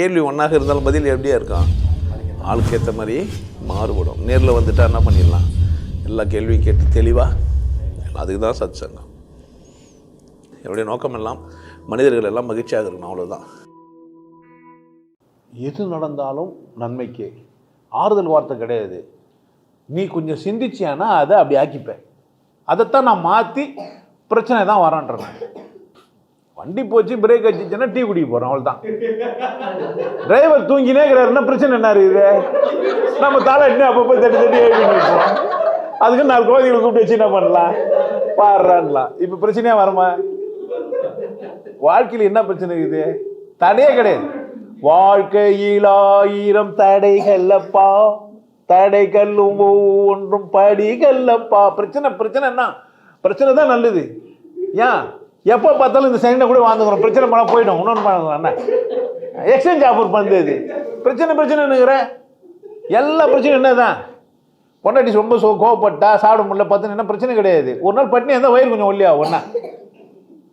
கேள்வி ஒன்றாக இருந்தாலும் பதில் எப்படியா இருக்கும்? ஆளுக்கு ஏற்ற மாதிரி மாறுபடும். நேரில் வந்துட்டா என்ன பண்ணிடலாம்? எல்லா கேள்வியும் கேட்டு தெளிவாக அதுக்கு தான் சத் சங்கம் என்னுடைய நோக்கம் எல்லாம் மனிதர்கள் எல்லாம் மகிழ்ச்சியாக இருக்கணும் அவ்வளோதான் எது நடந்தாலும் நன்மைக்கு. ஆறுதல் வார்த்தை கிடையாது. நீ கொஞ்சம் சிந்திச்சியானா அதை அப்படி ஆக்கிப்பேன். அதைத்தான் நான் மாற்றி பிரச்சனை தான் வரான்றேன். வண்டி போச்சு பிரேக் அடிச்சுன்னா டீ குடிக்க போகிறோம் அவள் தான் டிரைவர் தூங்கினே இருக்கிறாருன்னா பிரச்சனை என்ன இருக்குது? நம்ம தலை என்ன அப்பப்போ தட்டி தட்டி எழுதி அதுக்கு நாலு குழந்தைகளை கூப்பிட்டு வச்சு என்ன பண்ணலாம்? பாடுறான்லாம். இப்போ பிரச்சனையாக வருமா? வாழ்க்கையில் என்ன பிரச்சனை இருக்குது? தடையே கிடையாது. வாழ்க்கையில் ஆயிரம் தடைகளப்பா தடைகளும் ஒவ்வொன்றும் படிகளப்பா பிரச்சனை பிரச்சனை என்ன பிரச்சனை தான் நல்லது. ஏன்? எப்போ பார்த்தாலும் இந்த செகண்டை கூட வாழ்ந்துக்கிறோம். பிரச்சனை பண்ண போயிடும். இன்னொன்று பண்ண என்ன எக்ஸ்சேஞ்ச் ஆஃபர் பண்ணுது பிரச்சனை பிரச்சனைங்கிற எல்லா பிரச்சனையும் என்னதான்? பொண்டாட்டி ரொம்ப சோ கோவப்பட்டா சாப்பிட முடியல பார்த்து என்ன பிரச்சனை கிடையாது. ஒரு நாள் பட்டினி இருந்தால் வயிறு கொஞ்சம் ஒல்லியா ஒன்றா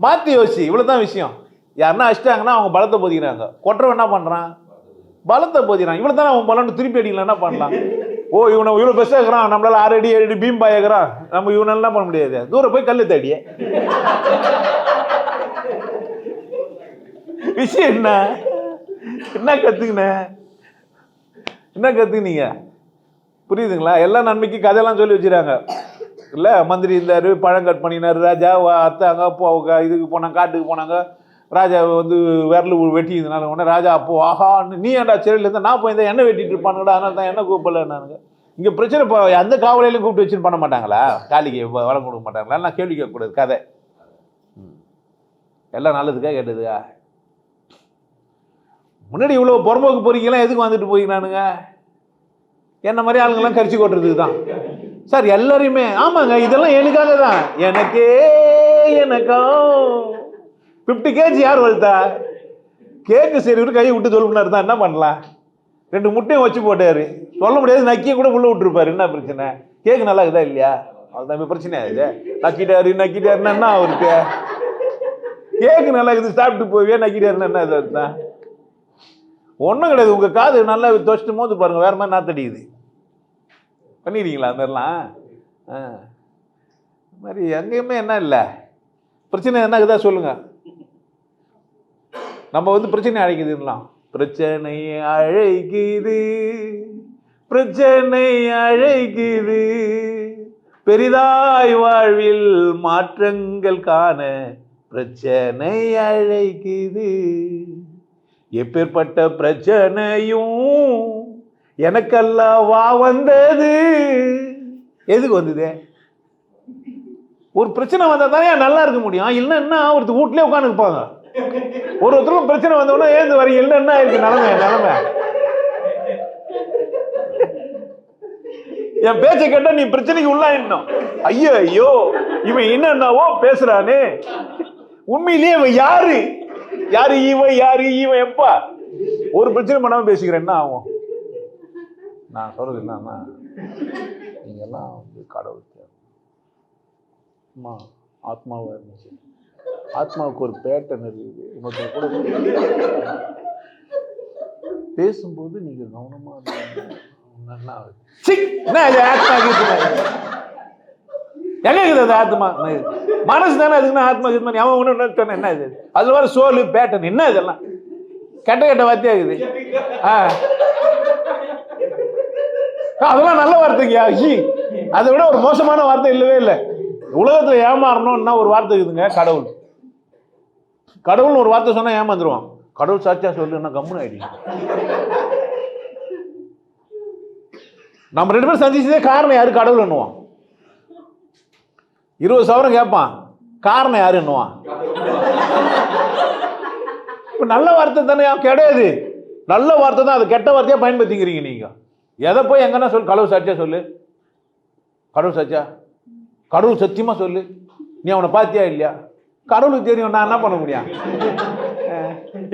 மாற்றி யோசிச்சு இவ்வளோ தான் விஷயம். யாருன்னா அடிச்சிட்டாங்கன்னா அவங்க பலத்தை போதிக்கிறாங்க. கொட்டுறவன் என்ன பண்ணுறான் பலத்தை போதிக்கிறான். இவ்வளோ தானே அவன் பலன்னு திருப்பி அடிக்கலாம் என்ன பண்ணலாம்? ஓ இவனை இவ்வளோ பெஸ்ட்டாக இருக்கிறான். நம்மளால ஆறு அடி ஏழு அடி பீம் பாயக்கிறான் நம்ம இவனால என்ன பண்ண முடியாது. தூரம் போய் கல் தேடியே. விஷயம் என்ன? என்ன கற்றுக்கின என்ன கற்றுக்கினீங்க புரியுதுங்களா? எல்லா நன்மைக்கு கதையெல்லாம் சொல்லி வச்சுறாங்க இல்லை மந்திரி இருந்தார் பழம் கட் பண்ணினார் ராஜா வா- அத்தாங்க அப்போ இதுக்கு போனாங்க காட்டுக்கு போனாங்க. ராஜா வந்து விரல் வெட்டியதுனால உடனே ராஜா அப்போ ஆஹா நீ ஏன்டா சிறையிலேருந்து நான் போய் இந்த எண்ணெய் வெட்டிட்டு இருப்பானுங்கடா அதனால தான் என்ன கூப்பிடலன்னாங்க இங்கே பிரச்சனை இப்போ எந்த காவலையிலும் கூப்பிட்டு வச்சுன்னு பண்ண மாட்டாங்களா? காலிக்கு வளம் கொடுக்க மாட்டாங்களா? நான் கேள்வி கேட்கக்கூடாது கதை. ம். எல்லாம் நல்லதுக்கா கேட்டதுக்கா? முன்னாடி இவ்வளோ புறம்போக்கு பொறிக்கலாம் எதுக்கு வந்துட்டு போய்க்கிறானுங்க என்ன மாதிரி ஆளுங்கெல்லாம் கரிச்சு கொட்டுறதுக்கு தான். சார் எல்லாரையுமே ஆமாங்க இதெல்லாம் எனக்காக தான். எனக்கே எனக்கா? ஃபிஃப்டி கேஜி யார் வளர்த்தா? கேக்கு சரி கையை விட்டு சொல்லுனார் தான் என்ன பண்ணலாம்? ரெண்டு முட்டையும் வச்சு போட்டார். சொல்ல முடியாது நக்கியை கூட உள்ள விட்டுருப்பாரு. என்ன பிரச்சனை? கேக்கு நல்லா இருக்குதா இல்லையா? அதுதான் இப்ப பிரச்சனை ஆகுது. நக்கிட்டாரு நக்கிட்டாருன்னா என்ன அவருக்கு கேக்கு நல்லா இருக்குது சாப்பிட்டு போவே நக்கிட்டாருன்னா என்ன இதுதான் ஒன்றும் கிடையாது. உங்கள் காது நல்லா துவச்சிட்டு மோது பாருங்கள் வேறு மாதிரி நாத்தடிக்குது பண்ணிடுறீங்களா அந்த மாதிரிலாம்? ஆ. இந்த மாதிரி எங்கேயுமே என்ன இல்லை. பிரச்சனை என்ன இருக்குதா சொல்லுங்கள் நம்ம வந்து பிரச்சனை அழைக்குதுலாம் பிரச்சனை அழைக்குது. பிரச்சனை அழைக்குது. பெரிதாய் வாழ்வில் மாற்றங்கள் காண பிரச்சனை அழைக்குது. எப்பேற்பட்ட பிரச்சனையும் எனக்கல்லவா வந்தது? எதுக்கு வந்தது? ஒரு பிரச்சனை வந்தால் தானே நல்லா இருக்க முடியும். இல்லைன்னா ஒருத்தர் உட்காந்து உட்காந்துருப்பாங்க ஒரு ஒருத்தரும் பிரச்சனை வந்தோடனே ஏந்து வரீங்க இல்லைன்னா இருக்கு நிலமை நிலமை. என் பேச்சை கேட்டா நீ பிரச்சனைக்கு உள்ளாயிடணும் ஐயோ ஐயோ இவன் என்னென்னவோ பேசுறானே. உண்மையிலேயே இவன் யாரு? யாரு இவன் யாரு இவன் எப்பா? ஒரு பிரச்சனை பண்ணாம பேசிக்கிறேன். என்ன ஆகும்? நான் சொல்றது என்னன்னா நீங்க எல்லாம் வந்து கடவுள் தேவை. அம்மா ஆத்மாவா இருந்துச்சு. ஆத்மாவுக்கு ஒரு பேட்டன் இருக்குது இன்னொருத்தர் கூட பேசும்போது நீங்க கவனமா இருந்தீங்கன்னா என்ன ஆத்மா எங்க இருக்குது ஆத்மா? மனசு தானே அதுக்குன்னு ஆத்மா கீத்மா நீ அவன் ஒன்று என்ன இது? அது வர சோலு பேட்டன் என்ன இதெல்லாம்? கெட்ட கெட்ட வார்த்தையா இருக்குது ஆ. அதெல்லாம் நல்ல வார்த்தைங்க ஈ அதை விட ஒரு மோசமான வார்த்தை இல்லவே இல்லை. உலகத்தில் ஏமாறணும்னா ஒரு வார்த்தை இருக்குதுங்க கடவுள். கடவுள்னு ஒரு வார்த்தை சொன்னால் ஏமாந்துருவான். கடவுள் சாட்சியா சொல்லுன்னா கம்முன்னு ஆயிடுங்க. நம்ம ரெண்டு பேரும் சந்திச்சதே காரணம் யாரு? கடவுள் என்னுவான் இருபது சவரம் கேட்பான் காரணம் யாரு என்னுவான் நல்ல வார்த்தை தானே கிடையாது. நல்ல வார்த்தை தான் அது கெட்ட வார்த்தையாக பயன்படுத்திக்கிறீங்க நீங்கள் எதை போய் எங்கன்னா சொல்லு கடவுள் சாட்சியாக சொல்லு. கடவுள் சாட்சியா? கடவுள் சத்தியமாக சொல்லு. நீ அவனை பார்த்தியா இல்லையா? கடவுளுக்கு தெரியும் நான் என்ன பண்ண முடியும்?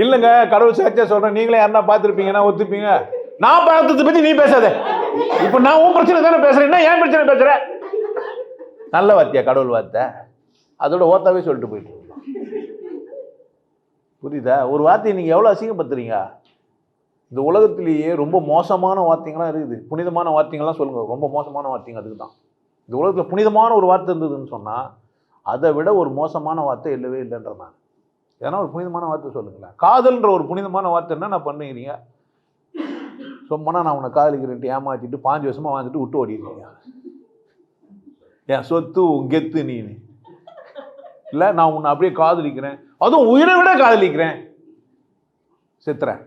இல்லைங்க கடவுள் சாட்சியாக சொல்கிறேன் நீங்களே யாருன்னா பார்த்துருப்பீங்கன்னா ஒத்துப்பீங்க. நான் பார்த்ததை பற்றி நீ பேசாத. இப்போ நான் உன் பிரச்சனை தானே பேசுகிறேன் என்ன ஏன் பிரச்சனை பேசுகிறேன் நல்ல வார்த்தையா கடவுள் வார்த்தை? அதோட ஓத்தாவே சொல்லிட்டு போயிட்டு புரியுதா? ஒரு வார்த்தையை நீங்கள் எவ்வளோ அசிங்கப்படுத்துறீங்க? இந்த உலகத்திலேயே ரொம்ப மோசமான வார்த்தைங்களாம் இருக்குது. புனிதமான வார்த்தைங்கள்லாம் சொல்லுங்கள் ரொம்ப மோசமான வார்த்தைங்க அதுக்கு தான் இந்த உலகத்தில் புனிதமான ஒரு வார்த்தை இருந்ததுன்னு சொன்னால் அதை விட ஒரு மோசமான வார்த்தை இல்லவே இல்லைன்ற நான் ஏன்னா ஒரு புனிதமான வார்த்தை சொல்லுங்களேன். காதல்ன்ற ஒரு புனிதமான வார்த்தை என்ன நான் பண்ணுறீங்க? சும்மா நான் உன்னை காதலிக்கிறேன்ட்டு ஏமாற்றிட்டு பாஞ்சு வருஷமாக வாழ்ந்துட்டு விட்டு ஓடிடுறீங்க. என் சொத்து உன் கெத்து நீ இல்லை நான் உன்னை அப்படியே காதலிக்கிறேன். அதுவும் உயிரை விட காதலிக்கிறேன். செத்துறேன்.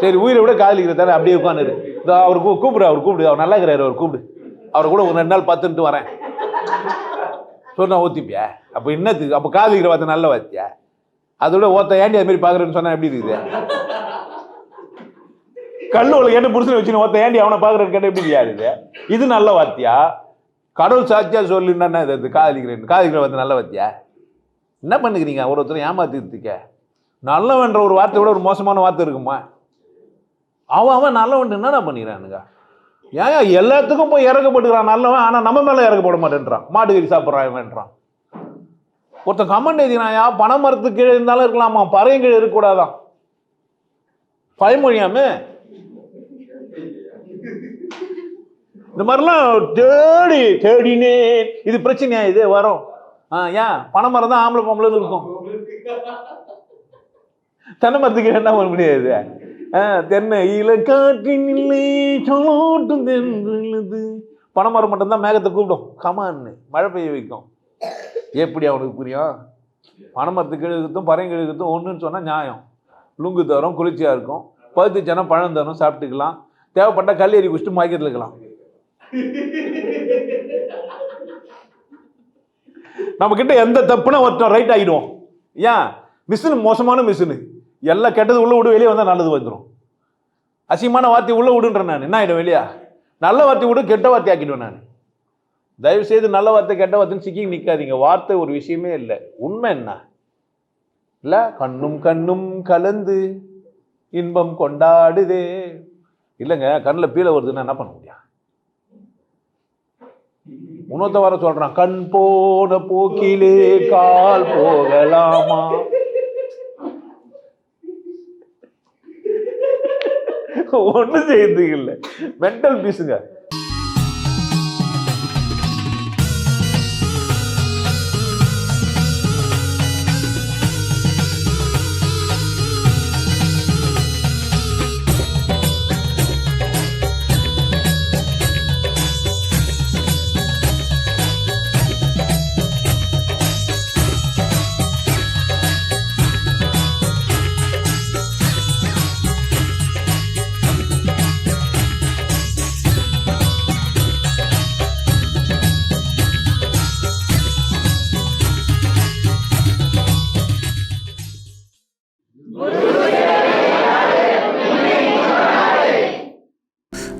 சரி உயிரை விட காதலிக்கிற தானே அப்படியே உட்காந்துரு. இந்த அவர் கூப்பிடு அவர் கூப்பிடு. அவர் நல்லா இருக்கிறாரு அவர் கூப்பிடு. அவரை கூட ஒரு ரெண்டு நாள் பார்த்துட்டு வரேன். சொன்னா ஊத்திப்பியா அப்போ என்னத்துக்கு? அப்போ காதலிக்கிற வார்த்தை நல்ல வார்த்தையா? அதோட ஓத்த ஏண்டி அது மாதிரி பார்க்குறேன்னு சொன்னால் எப்படி இருக்குது? கல்லு உள்ள கேட்டு புருஷனை வச்சுன்னு ஒருத்த ஏண்டி அவனை பார்க்குறேன்னு கேட்டால் எப்படி இருக்குது? இது நல்ல வார்த்தையா? கடவுள் சாட்சியாக சொல்லுன்னா இது இது காதலிக்கிறேன் காதலிக்கிற வந்து நல்ல வத்தியா? என்ன பண்ணுக்கிறீங்க ஒரு ஒருத்தரும் ஏமாத்திருக்க நல்லவன்ற ஒரு வார்த்தை விட ஒரு மோசமான வார்த்தை இருக்குமா? அவன் அவன் நல்லவன் என்னடா பண்ணிக்கிறானுங்க? ஏன் எல்லாத்துக்கும் போய் இறக்கப்பட்டுக்கிறான் நல்லவன் ஆனால் நம்ம மேலே இறக்கப்பட மாட்டேன்றான். மாட்டுக்கறி சாப்பிட்றான் வேண்டான் ஒருத்தன் கமெண்ட் எழுதினாயா பனை மரத்துக்கு கீழே இருந்தாலும் இருக்கலாமா? பறையும் கீழே இருக்கக்கூடாதான். பயமொழியாமே இந்த மாதிரிலாம் தேடி தேடினே இது பிரச்சனையா? இது வரும். ஆ ஏன்? பனை மரம் தான் ஆம்பளை பொம்பளைன்னு இருக்கும். தென்னை மரத்துக்கு என்ன பண்ண முடியாது ஆ, தென்னை இல காற்றினில்லை சோட்டும் தென்றது பனை மரம் மட்டும்தான் மேகத்தை கூப்பிடும். கமான்னு மழை பெய்ய வைக்கும். எப்படி அவனுக்கு புரியும்? பனை மரத்துக்கு பறையும் எழுதுறதும் ஒன்றுன்னு சொன்னால் நியாயம். லுங்கு தரும் குளிர்ச்சியாக இருக்கும். பழுத்து ஜனம் பழம் தரும் சாப்பிட்டுக்கலாம். தேவைப்பட்ட கல்லேறி குடிச்சிட்டு மாய்க்கிறதுக்கலாம் நம்ம கிட்ட எந்த தப்புனா ஒருத்தன் ரைட் ஆகிடுவோம் ஏன்? மிஷின் மோசமான மிஷினு. எல்லாம் கெட்டது உள்ள விடு வெளியே வந்தால் நல்லது வந்துடும் அசிங்கமான வார்த்தை உள்ள விடுன்றேன் நான். என்ன ஆகிடும் வெளியா? நல்ல வார்த்தை விடு கெட்ட வார்த்தை ஆக்கிடுவேன் நான். தயவு செய்து நல்ல வார்த்தை கெட்ட வார்த்தைன்னு சிக்கி நிற்காதீங்க வார்த்தை ஒரு விஷயமே இல்லை. உண்மை என்ன? இல்லை கண்ணும் கண்ணும் கலந்து இன்பம் கொண்டாடுதே. இல்லைங்க கண்ணில் பீலை வருதுன்னா என்ன பண்ண முடியும்? இன்னொருத்த வர சொல்றான் கண் போன போக்கிலே கால் போகலாமா? ஒண்ணு செய்யறதுக்கு இல்லை. மென்டல் பீஸுங்க